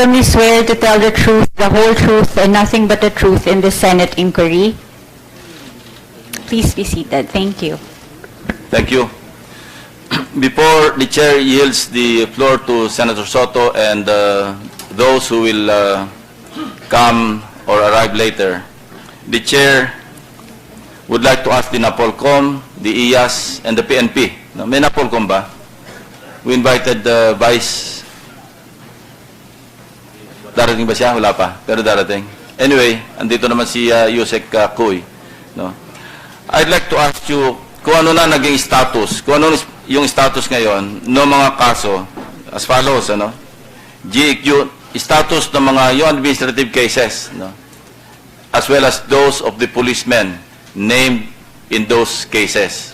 solemnly swear to tell the truth, the whole truth, and nothing but the truth in the Senate inquiry. Please be seated. Thank you. Thank you. Before the chair yields the floor to Senator Soto and uh, those who will uh, come or arrive later, the chair would like to ask the NAPOLCOM, the IAS, and the PNP. No, May NAPOLCOM ba? We invited the Vice... Darating ba siya? Wala pa. Pero darating. Anyway, andito naman si uh, Yusek uh, Kuy. No? I'd like to ask you kung ano na naging status, kung ano yung status ngayon ng mga kaso as follows, ano? GEQ, status ng mga yung administrative cases, no? As well as those of the policemen named in those cases.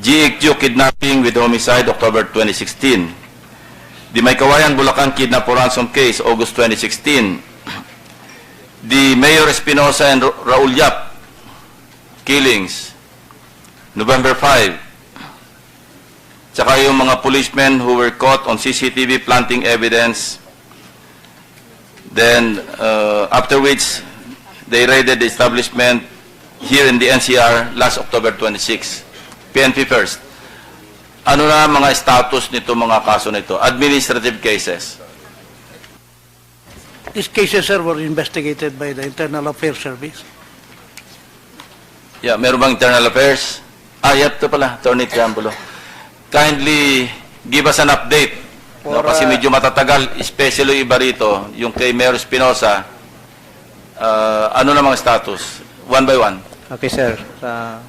GEQ kidnapping with homicide, October 2016. The Maykawayan, Bulacan kidnap for ransom case, August 2016. The Mayor Espinosa and Ra- Raul Yap killings, November 5. Tsaka yung mga policemen who were caught on CCTV planting evidence. Then, uh, after which, they raided the establishment here in the NCR last October 26. PNP first. Ano na mga status nito mga kaso nito? Administrative cases. These cases, sir, were investigated by the Internal Affairs Service. Yeah, meron bang internal affairs? Ah, yeah, ito pala, Attorney Triambulo. Kindly give us an update. no, For, kasi uh, medyo matatagal, especially iba rito, yung kay Mayor Espinosa, ah, ano na mga status? One by one. Okay, sir. Uh,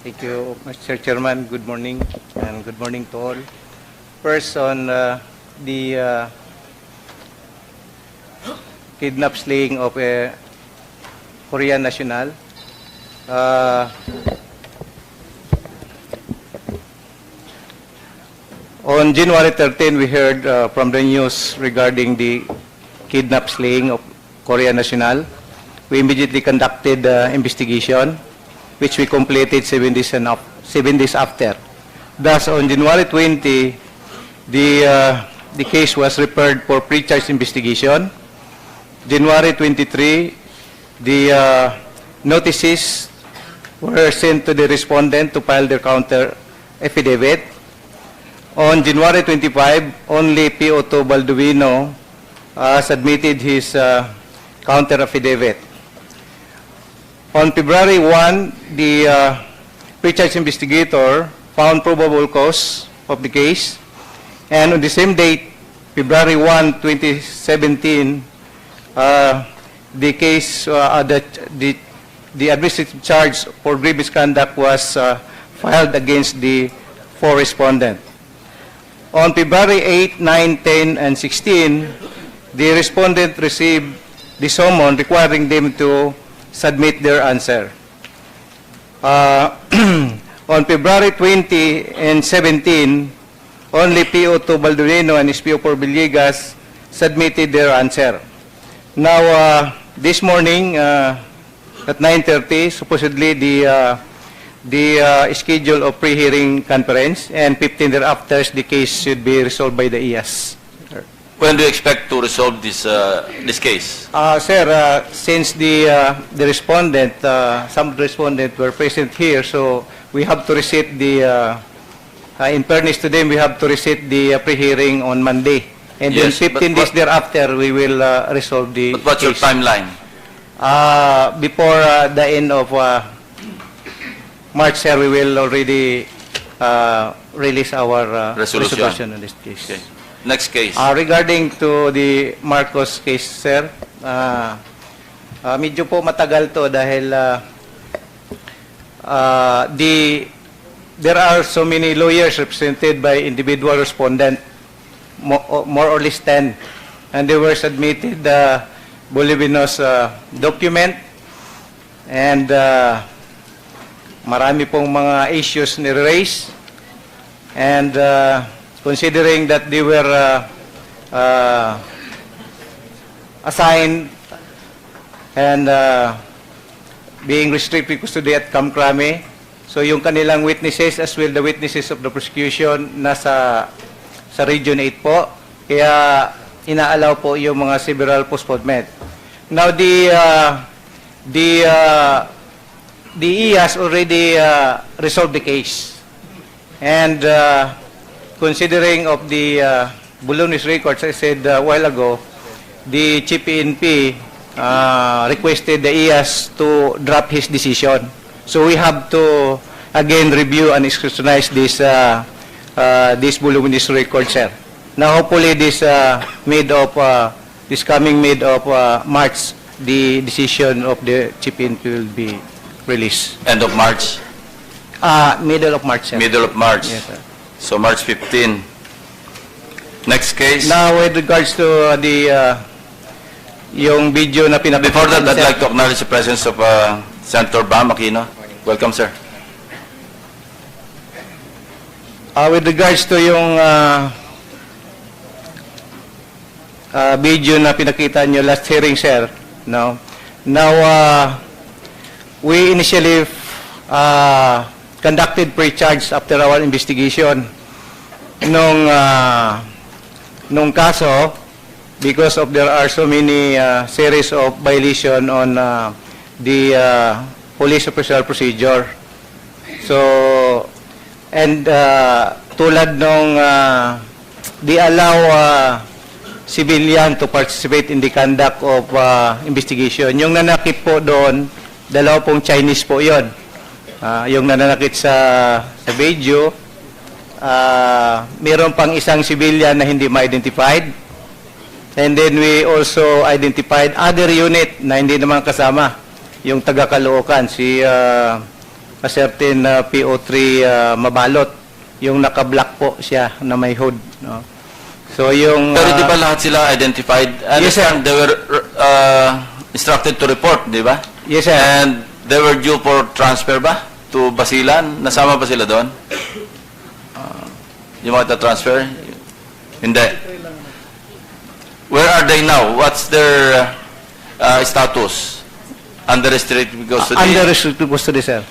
Thank you, Mr. Chairman. Good morning, and good morning to all. First, on uh, the uh, kidnap slaying of a Korean national. Uh, On January 13, we heard uh, from the news regarding the kidnap slaying of Korean national. We immediately conducted uh, investigation, which we completed seven days, and af- seven days after. Thus, on January 20, the, uh, the case was referred for pre-charge investigation. January 23, the uh, notices were sent to the respondent to file their counter affidavit. On January 25, only PO2 Balduino uh, submitted his uh, counter affidavit. On February 1, the uh, pre-charge investigator found probable cause of the case. And on the same date, February 1, 2017, uh, the case, uh, the, the, the administrative charge for grievous conduct was uh, filed against the four respondents. On February 8, 9, 10, and 16, the respondent received the summon requiring them to submit their answer. Uh, on February 20 and 17, only PO2 Baldurino and SPO4 Villegas submitted their answer. Now, uh, this morning uh, at 9:30, supposedly the uh, the uh, schedule of pre-hearing conference, and 15 thereafter, the case should be resolved by the IAS. When do you expect to resolve this, uh, this case? Uh, Sir, uh, since the uh, the respondent, uh, some respondent were present here, so we have to receive the, uh, uh, in fairness to them, we have to receive the uh, pre-hearing on Monday. And then Yes, but 15 days thereafter, we will uh, resolve the But what's your timeline? Uh, Before uh, the end of uh, March, sir, we will already uh, release our uh, Resolution. resolution on this case. Okay. Next case. Uh, regarding to the Marcos case, sir, uh, uh, medyo po matagal to dahil uh, uh, the there are so many lawyers represented by individual respondent, mo- more or less 10, and they were submitted the Bolivinos uh, document. And uh, marami pong mga issues ni-raise and uh, considering that they were uh, uh, assigned and uh, being restricted custody at Kamkrame, so yung kanilang witnesses as well the witnesses of the prosecution nasa sa Region 8 po. Kaya inaalaw po yung mga several postponement. Now, the, uh, the, uh, the EAS already uh, resolved the case. And uh, considering of the uh, Bulunis records, I said a while ago, the Chief PNP uh, requested the EAS to drop his decision. So we have to again review and scrutinize this uh, uh, this voluminous record, sir. Now hopefully this uh, mid of uh, this coming mid of uh, March, the decision of the Chief PNP will be released. End of March, Uh, middle of March, sir. middle of March. Yes, sir. So March 15. Next case. Now, with regards to uh, the, uh, yung video na pinapakita. Before that, I'd like to acknowledge the presence of uh, Senator Bam Aquino. Welcome, sir. Uh, with regards to yung uh, uh, video na pinakita nyo last hearing, sir, no? Now, uh, we initially uh, conducted pre-charge after our investigation nung uh, nung kaso because of there are so many uh, series of violation on uh, the uh, police official procedure. So, and uh, tulad nung uh, di allow uh, civilian to participate in the conduct of uh, investigation. Yung nanakit po doon, dalawa pong Chinese po yon. Ah, yung nananakit sa, sa video, ah, meron pang isang civilian na hindi ma-identified. And then we also identified other unit na hindi naman kasama. Yung taga-Caloocan, si ah, a certain ah, PO3 ah, Mabalot. Yung naka-black po siya na may hood. No? So yung... Pero di ah, ba lahat sila identified? I Yes, sir. they were uh, instructed to report, di ba? Yes, sir. And they were due for transfer ba? To Basilan? Nasama ba sila doon? Uh, yung mga transfer? Hindi. Where are they now? What's their uh, status? Under restricted custody? under restricted custody, sir.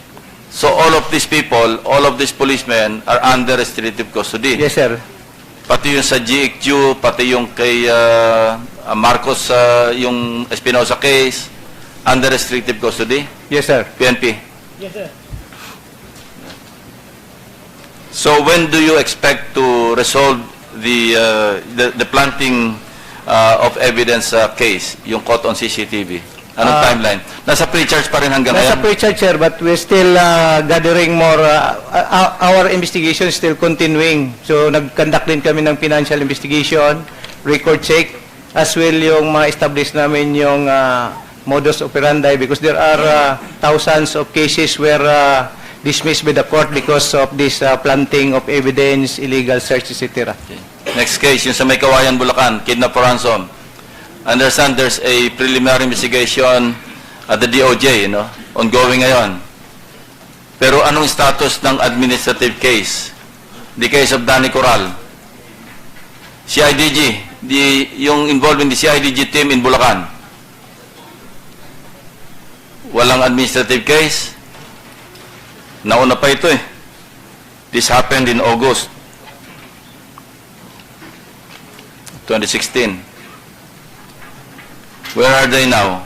So all of these people, all of these policemen are under restrictive custody? Yes, sir. Pati yung sa GXU, pati yung kay uh, uh, Marcos, uh, yung Espinosa case, under restrictive custody, Yes, sir. PNP. Yes, sir. So when do you expect to resolve the uh, the, the planting uh, of evidence uh, case, yung caught on CCTV? Anong Ah. timeline? Nasa pre-charge pa rin hanggang Nasa ngayon? pre-charge, sir, but we're still uh, gathering more. uh, uh, our investigation is still continuing. So, nag-conduct din kami ng financial investigation, record check, as well yung ma-establish namin yung uh, modus operandi because there are uh, thousands of cases where uh, dismissed by the court because of this uh, planting of evidence, illegal search, etc. Next case, yung sa May Kawayan, Bulacan, kidnap for ransom. Understand there's a preliminary investigation at the DOJ, you know, ongoing ngayon. Pero anong status ng administrative case? The case of Danny Coral. CIDG, the, yung involved in the CIDG team in Bulacan. Walang administrative case. Nauna pa ito eh. This happened in August 2016. Where are they now?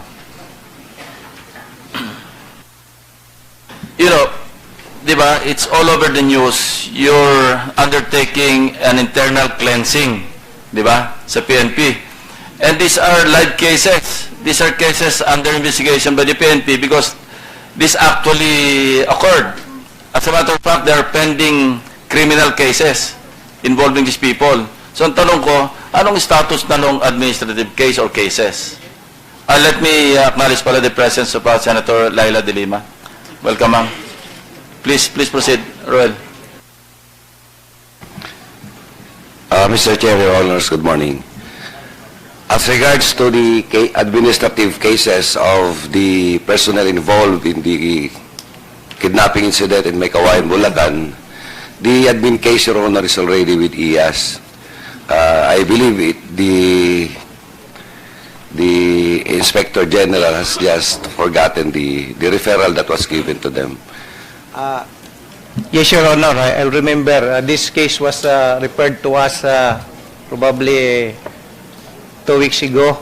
You know, di ba, it's all over the news. You're undertaking an internal cleansing, di ba, sa PNP. And these are live cases. These are cases under investigation by the PNP because this actually occurred. As a matter of fact, there are pending criminal cases involving these people. So ang tanong ko, anong status na nung administrative case or cases? Uh, let me uh, acknowledge pala the presence of uh, Senator Laila De Lima. Welcome, ma'am. Please, please proceed, Roel. Uh, Mr. Chair, Your Honors, good morning. As regards to the administrative cases of the personnel involved in the kidnapping incident in Mekawayan, Bulacan, the admin case, Your Honor, is already with IAS. Uh, I believe it, the the Inspector General has just forgotten the, the referral that was given to them. Yes, Your Honor. I, I remember uh, this case was uh, referred to us uh, probably two weeks ago.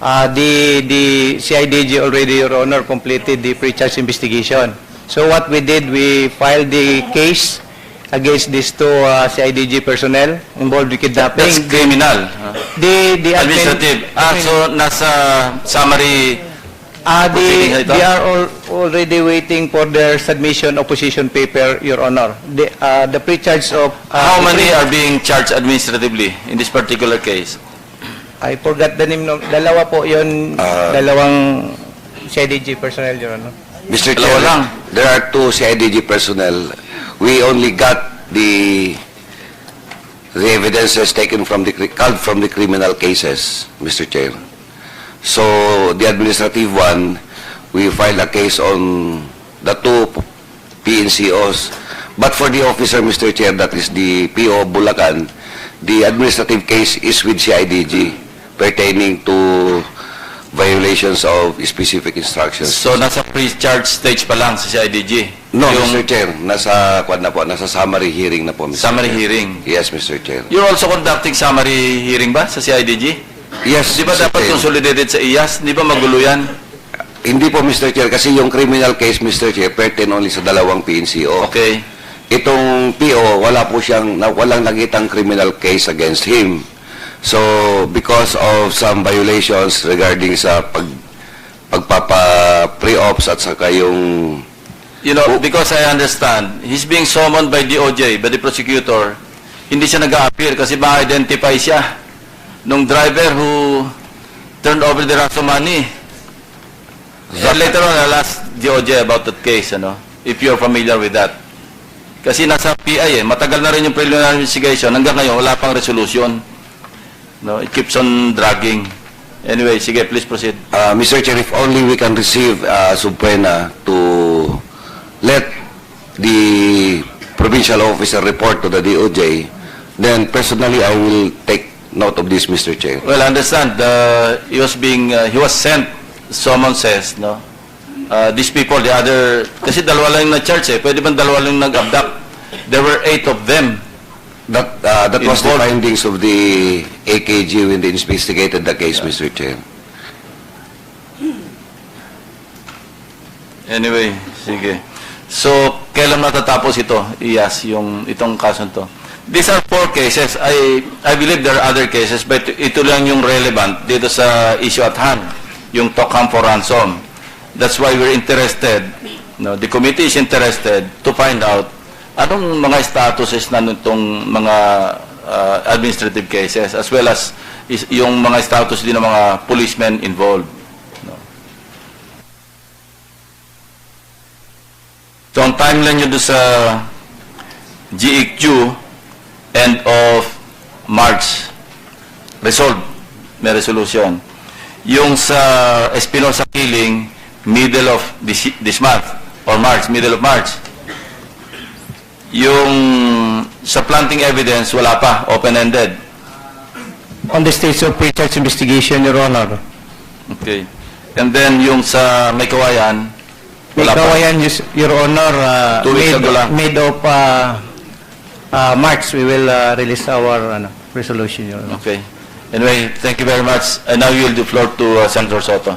Uh, the, the CIDG already, Your Honor, completed the pre-charge investigation. So what we did, we filed the case against these two uh, CIDG personnel involved in kidnapping. That's criminal. huh? The, the admin- Administrative. Ah, so nasa summary, Ah, Proceeding they, are al- already waiting for their submission opposition paper, Your Honor. The, uh, the pre-charge of... uh, how the many are being charged administratively in this particular case? I forgot the name. No, dalawa po yun, Ah. dalawang CIDG personnel, Your Honor. Mr. Dalawa Chair, lang. there are two CIDG personnel. We only got the the evidences taken from the from the criminal cases, Mr. Chair. So the administrative one, we filed a case on the two PNCOs. But for the officer, Mr. Chair, that is the PO Bulacan, the administrative case is with CIDG pertaining to violations of specific instructions. So nasa pre-charge stage pa lang sa CIDG? No, Yung Mr. Chair, nasa kwan na po, nasa summary hearing na po, Mr. summary Chair. hearing. Yes, Mr. Chair. You're also conducting summary hearing ba sa CIDG? Yes, Di ba Mr. dapat Chair. consolidated sa IAS? Di ba magulo yan? Hindi po, Mr. Chair, kasi yung criminal case, Mr. Chair, pertain only sa dalawang PNCO. Okay. Itong PO, wala po siyang, na, walang nakitang criminal case against him. So, because of some violations regarding sa pag pagpapa-pre-ops at saka yung You know, because I understand, he's being summoned by DOJ, by the prosecutor. Hindi siya nag-appear kasi ma-identify siya nung driver who turned over the ransom money. And later on, I'll ask DOJ about that case, ano, if you're familiar with that. Kasi nasa PI eh, matagal na rin yung preliminary investigation, hanggang ngayon wala pang resolution. No, it keeps on dragging. Anyway, sige, please proceed. Uh, Mr. Chair, if only we can receive uh, subpoena to let the provincial officer report to the DOJ, then personally I will take note of this, Mr. Chair. Well, I understand, uh, he was being, uh, he was sent, someone says, no? Uh, these people, the other, kasi dalawa lang yung na-charge eh, pwede bang dalawa lang nag-abduct? There were eight of them. That, uh, that was the findings of the AKG when they investigated the case, Mr. Chair. Anyway, sige. So, kailan matatapos ito, Iyas, yung itong kaso to? These are four cases. I I believe there are other cases, but ito lang yung relevant dito sa issue at hand, yung Tokham for ransom. That's why we're interested, no, the committee is interested to find out anong mga statuses na nitong mga uh, administrative cases as well as is, yung mga status din ng mga policemen involved. So, ang timeline nyo doon sa GEQ, end of March, resolved, may resolution. Yung sa Espinosa killing, middle of this, this month, or March, middle of March. Yung sa planting evidence, wala pa, open-ended. On the stage of pre-charge investigation, Your Honor. Okay. And then yung sa May Kawayan, wala pa. Ikawayan, Yus- Your Honor, uh, Two weeks mid, ago lang. mid of uh, uh, March, we will uh, release our ano, resolution, Your Honor. Okay. Anyway, thank you very much. And now you will the floor to uh, Senator Soto.